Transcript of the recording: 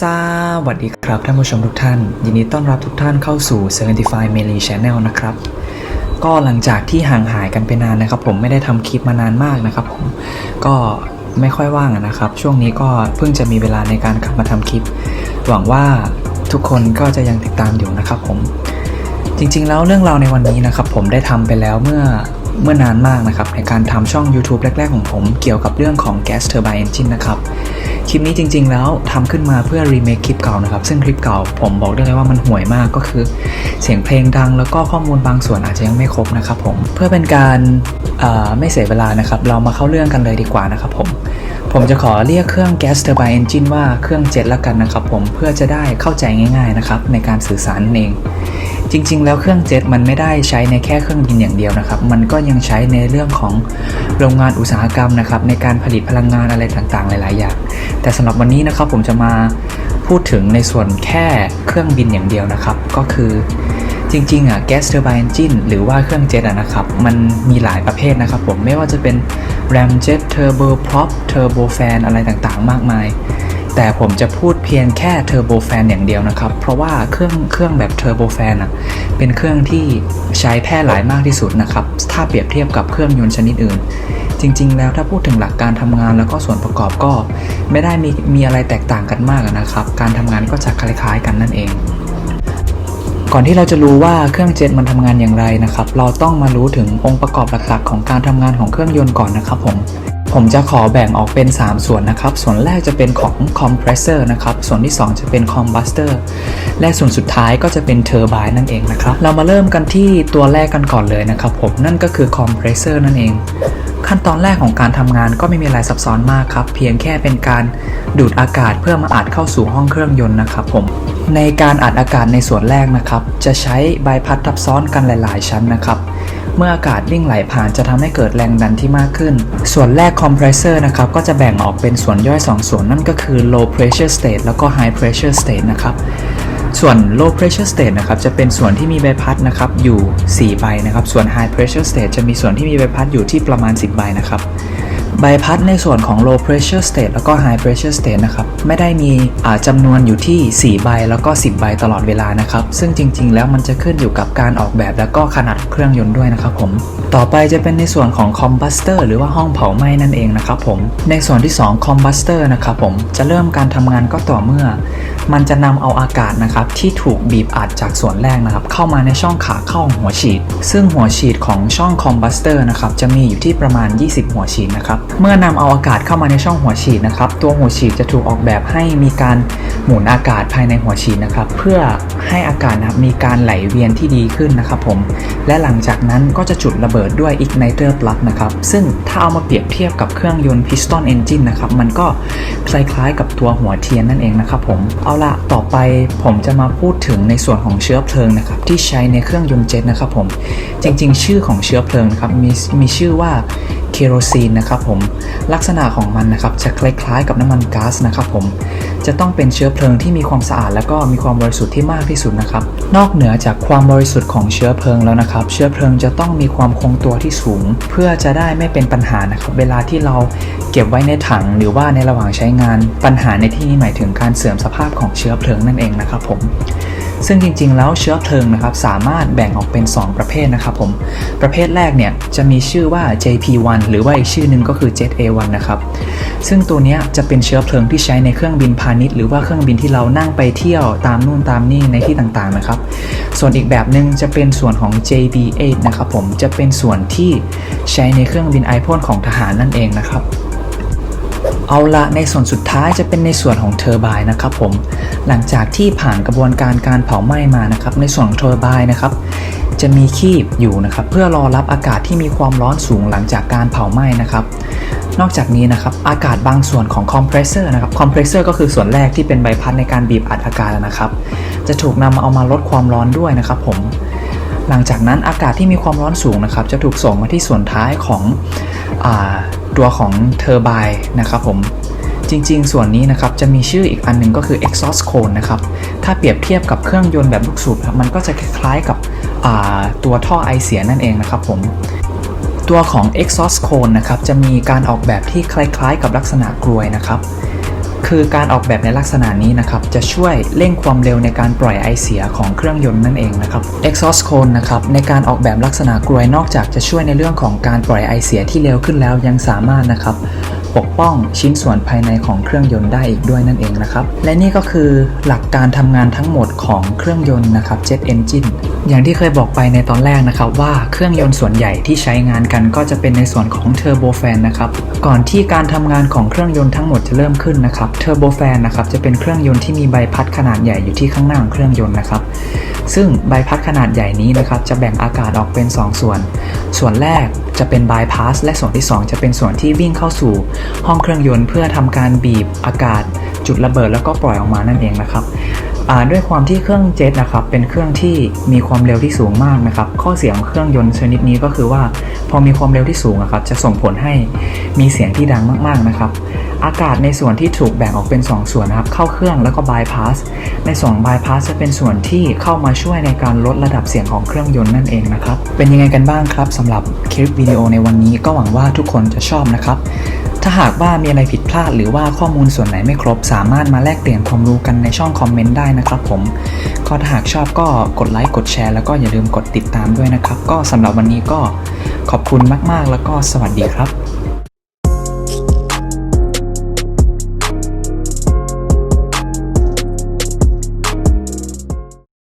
สวัสดีครับท่านผู้ชมทุกท่าน ยินดีต้อนรับทุกท่านเข้าสู่ 75 m e l y Channel นะครับ ก็หลังจากที่ห่างหายกันไปนานนะครับ ผมไม่ได้ทำคลิปมานานมากนะครับผมก็ไม่ค่อยว่างนะครับ ช่วงนี้ก็เพิ่งจะมีเวลาในการกลับมาทำคลิป หวังว่าทุกคนก็จะยังติดตามอยู่นะครับผมจริงๆแล้วเรื่องราวในวันนี้นะครับ ผมได้ทำไปแล้วเมื่อ เมื่อนานมากนะครับ ในการทำช่อง YouTube แรก ๆ ของผมเกี่ยวกับเรื่องของ Gas Turbine Engine นะครับ คลิปนี้จริง ๆ แล้วทำขึ้นมาเพื่อรีเมคคลิปเก่านะครับ ซึ่งคลิปเก่าผมบอกได้เลยว่ามันห่วยมากก็คือ เสียงเพลงดังแล้วก็ข้อมูลบางส่วนอาจจะยังไม่ครบนะครับผม เพื่อเป็นการไม่เสียเวลานะครับ เรามาเข้าเรื่องกันเลยดีกว่านะครับผม ผมจะขอเรียกเครื่อง Gas Turbine Engine ว่าเครื่องเจ็ตละกันนะครับผมเพื่อจะได้เข้าใจง่ายๆนะครับในการสื่อสารเอง จริงๆ แล้วเครื่องเจ็ตมันไม่ได้ใช้ในแค่เครื่องบินอย่างเดียวนะครับ มันก็ยังใช้ในเรื่องของโรงงานอุตสาหกรรมนะครับในการผลิตพลังงานอะไรต่างๆ หลายๆอย่างแต่สำหรับวันนี้นะครับผมจะมาพูดถึงในส่วนแค่เครื่องบินอย่างเดียวนะครับ ก็คือ จริงๆอะ gas turbine engine หรือว่าเครื่องเจ็ตอะนะครับ มันมีหลายประเภทนะครับผมไม่ว่าจะเป็น ramjet turbo prop turbo fan อะไรต่างๆ มากมาย แต่ผมจะพูดเพียงแค่เทอร์โบแฟนอย่างเดียวนะครับ เพราะว่าเครื่องเครื่องแบบเทอร์โบแฟนอะเป็นเครื่องที่ใช้แพร่หลายมากที่สุดนะครับ ถ้าเปรียบเทียบกับเครื่องยนต์ชนิดอื่น จริง ๆ แล้วถ้าพูดถึงหลักการทำงานแล้วก็ส่วนประกอบก็ ไม่ได้มีมีอะไรแตกต่างกันมากนะครับ การทำงานก็จะคล้ายๆกันนั่นเอง ก่อนที่เราจะรู้ว่าเครื่องเจ็ตมันทำงานอย่างไรนะครับ เราต้องมารู้ถึงองค์ประกอบหลักๆ ของการทำงานของเครื่องยนต์ก่อนนะครับผมผมจะขอแบ่งออกเป็น 3 ส่วนนะครับ ส่วนแรกจะเป็นของ compressor นะครับ ส่วนที่ 2 จะเป็น combustor และส่วนสุดท้ายก็จะเป็น turbine นั่นเองนะครับ เรามาเริ่มกันที่ตัวแรกกันก่อนเลยนะครับผม นั่นก็คือ compressor นั่นเอง ขั้นตอนแรกของการทำงานก็ไม่มีอะไรซับซ้อนมากครับ เพียงแค่เป็นการดูดอากาศเพื่อมาอัดเข้าสู่ห้องเครื่องยนต์นะครับผม ในการอัดอากาศในส่วนแรกนะครับ จะใช้ใบพัดทับซ้อนกันหลาย ๆ ชั้นนะครับ เมื่ออากาศวิ่งไหลผ่านจะทำให้เกิดแรงดันที่มากขึ้น ส่วนแรกคอมเพรสเซอร์นะครับก็จะแบ่งออกเป็นส่วนย่อย 2 ส่วนนั่นก็คือ low pressure state แล้วก็ high pressure state นะครับ ส่วน low pressure state นะครับจะเป็นส่วนที่มีใบพัดนะครับอยู่ 4 ใบนะครับ ส่วน high pressure state จะมีส่วนที่มีใบพัดอยู่ที่ประมาณ 10 ใบนะครับ ใบพัดในส่วนของ low pressure state แล้วก็ high pressure state นะครับ ไม่ได้มีจำนวนอยู่ที่ 4 ใบแล้วก็ 10 ใบตลอดเวลานะครับ ซึ่งจริง ๆ แล้วมันจะขึ้นอยู่กับการออกแบบแล้วก็ขนาดเครื่องยนต์ด้วยนะครับผม ต่อไปจะเป็นในส่วนของ combustor หรือว่าห้องเผาไหม้นั่นเองนะครับผม ในส่วนที่ 2 combustor นะครับผม จะเริ่มการทำงานก็ต่อเมื่อ มันจะนำเอาอากาศนะครับที่ถูกบีบอัดจากส่วนแรกนะครับ เข้ามาในช่องขาเข้าหัวฉีด ซึ่งหัวฉีดของช่องคอมบัสเตอร์นะครับจะมีอยู่ที่ประมาณ 20 หัวฉีดนะครับเมื่อนำเอาอากาศเข้ามาในช่องหัวฉีดนะครับ ตัวหัวฉีดจะถูกออกแบบให้มีการหมุนอากาศภายในหัวฉีดนะครับ เพื่อให้อากาศนะครับมีการไหลเวียนที่ดีขึ้นนะครับผม และหลังจากนั้นก็จะจุดระเบิดด้วย igniter plug นะครับ ซึ่งถ้าเอามาเปรียบเทียบกับเครื่องยนต์ piston engine นะครับ มันก็คล้ายๆกับตัวหัวเทียนนั่นเองนะครับผม เอาละต่อไปผมจะมาพูดถึงในส่วนของเชื้อเพลิงนะครับที่ใช้ในเครื่องยนต์เจ็ตนะครับผม จริง ๆ ชื่อของเชื้อเพลิงนะครับมีมีชื่อว่าเคโรซีนนะครับผมลักษณะของมันนะครับจะคล้ายๆ กับน้ำมันก๊าซนะครับผมจะต้องเป็นเชื้อเพลิงที่มีความสะอาด และก็มีความบริสุทธิ์ที่มากที่สุดนะครับนอกเหนือจากความบริสุทธิ์ของเชื้อเพลิงแล้วนะครับ เชื้อเพลิงจะต้องมีความคงตัวที่สูง เพื่อจะได้ไม่เป็นปัญหานะครับเวลาที่เราเก็บไว้ในถังหรือว่าในระหว่างใช้งาน ปัญหาในที่นี้หมายถึงการเสื่อมสภาพของเชื้อเพลิงนั่นเองนะครับผม ซึ่งจริงๆ แล้วเชื้อเพลิงนะครับสามารถแบ่งออกเป็น 2 ประเภทนะครับผมประเภทแรกเนี่ยจะมีชื่อว่า JP1 หรือว่าอีกชื่อนึงก็คือ Jet A1 นะครับซึ่งตัวนี้จะเป็นเชื้อเพลิงที่ใช้ในเครื่องบินพาณิชย์หรือว่าเครื่องบินที่เรานั่งไปเที่ยวตามนู่นตามนี่ในที่ต่างๆนะครับส่วนอีกแบบหนึ่งจะเป็นส่วนของ JB8 นะครับผมจะเป็นส่วนที่ใช้ในเครื่องบินไอพ่นของทหารนั่นเองนะครับ เอาละในส่วนสุดท้ายจะเป็นในส่วนของเทอร์ไบน์นะครับผมหลังจากที่ผ่านกระบวนการการเผาไหม้มานะครับในส่วนของเทอร์ไบน์นะครับจะมีคีบอยู่นะครับเพื่อรอรับอากาศที่มีความร้อนสูงหลังจากการเผาไหม้นะครับนอกจากนี้นะครับอากาศบางส่วนของคอมเพรสเซอร์นะครับคอมเพรสเซอร์ก็คือส่วนแรกที่เป็นใบพัดในการบีบอัดอากาศนะครับ จะถูกนำเอามาลดความร้อนด้วยนะครับผมหลังจากนั้นอากาศที่มีความร้อนสูงนะครับ จะถูกส่งมาที่ส่วนท้ายของอา ตัวของเทอร์ไบน์นะครับผมจริงๆ ส่วนนี้นะครับจะมีชื่ออีกอันหนึ่งก็คือ exhaust cone นะครับ ถ้าเปรียบเทียบกับเครื่องยนต์แบบลูกสูบครับมันก็จะคล้ายๆกับตัวท่อไอเสียนั่นเองนะครับผม ตัวของ exhaust cone นะครับจะมีการออกแบบที่คล้ายๆ กับลักษณะกรวยนะครับ คือการออกแบบในลักษณะนี้นะครับจะช่วยเร่งความเร็วในการปล่อยไอเสียของเครื่องยนต์นั่นเองนะครับ exhaust cone นะครับในการออกแบบลักษณะกลวยนอกจากจะช่วยในเรื่องของการปล่อยไอเสียที่เร็วขึ้นแล้วยังสามารถนะครับปกป้องชิ้นส่วนภายในของเครื่องยนต์ได้อีกด้วยนั่นเองนะครับ และนี่ก็คือหลักการทำงานทั้งหมดของเครื่องยนต์นะครับ Jet Engine อย่างที่เคยบอกไปในตอนแรกนะครับว่าเครื่องยนต์ส่วนใหญ่ที่ใช้งานกันก็จะเป็นในส่วนของ Turbofan นนะครับก่อนที่การทำงานของเครื่องยนต์ทั้งหมดจะเริ่มขึ้นนะครับ Turbofan นนะครับจะเป็นเครื่องยนต์ที่มีใบพัดขนาดใหญ่อยู่ที่ข้างหน้าของเครื่องยนต์นะครับซึ่งใบพัดขนาดใหญ่นี้นะครับจะแบ่งอากาศออกเป็น 2 ส่วน ส่วนแรกจะเป็นบายพาสและส่วนที่ 2 จะเป็นส่วนที่วิ่งเข้าสู่ ห้องเครื่องยนต์เพื่อทำการบีบอากาศจุดระเบิดแล้วก็ปล่อยออกมานั่นเองนะครับ ด้วยความที่เครื่องเจ็ตนะครับเป็นเครื่องที่มีความเร็วที่สูงมากนะครับ ข้อเสียของเครื่องยนต์ชนิดนี้ก็คือว่า พอมีความเร็วที่สูงอะครับจะส่งผลให้มีเสียงที่ดังมากๆนะครับ อากาศในส่วนที่ถูกแบ่งออกเป็น 2 ส่วนนะครับ เข้าเครื่องแล้วก็บายพาสในส่วนบายพาสจะเป็นส่วนที่เข้ามาช่วยในการลดระดับเสียงของเครื่องยนต์นั่นเองนะครับ เป็นยังไงกันบ้างครับสำหรับคลิปวิดีโอในวันนี้ก็หวังว่าทุกคนจะชอบนะครับ ถ้าหากว่ามีอะไรผิดพลาดหรือว่าข้อมูลส่วนไหนไม่ครบ สามารถมาแลกเปลี่ยนความรู้กันในช่องคอมเมนต์ได้นะครับผมก็ถ้าหากชอบก็กดไลค์กดแชร์แล้วก็อย่าลืมกดติดตามด้วยนะครับ ก็สำหรับวันนี้ก็ขอบคุณมาก ๆ แล้วก็สวัสดีครับ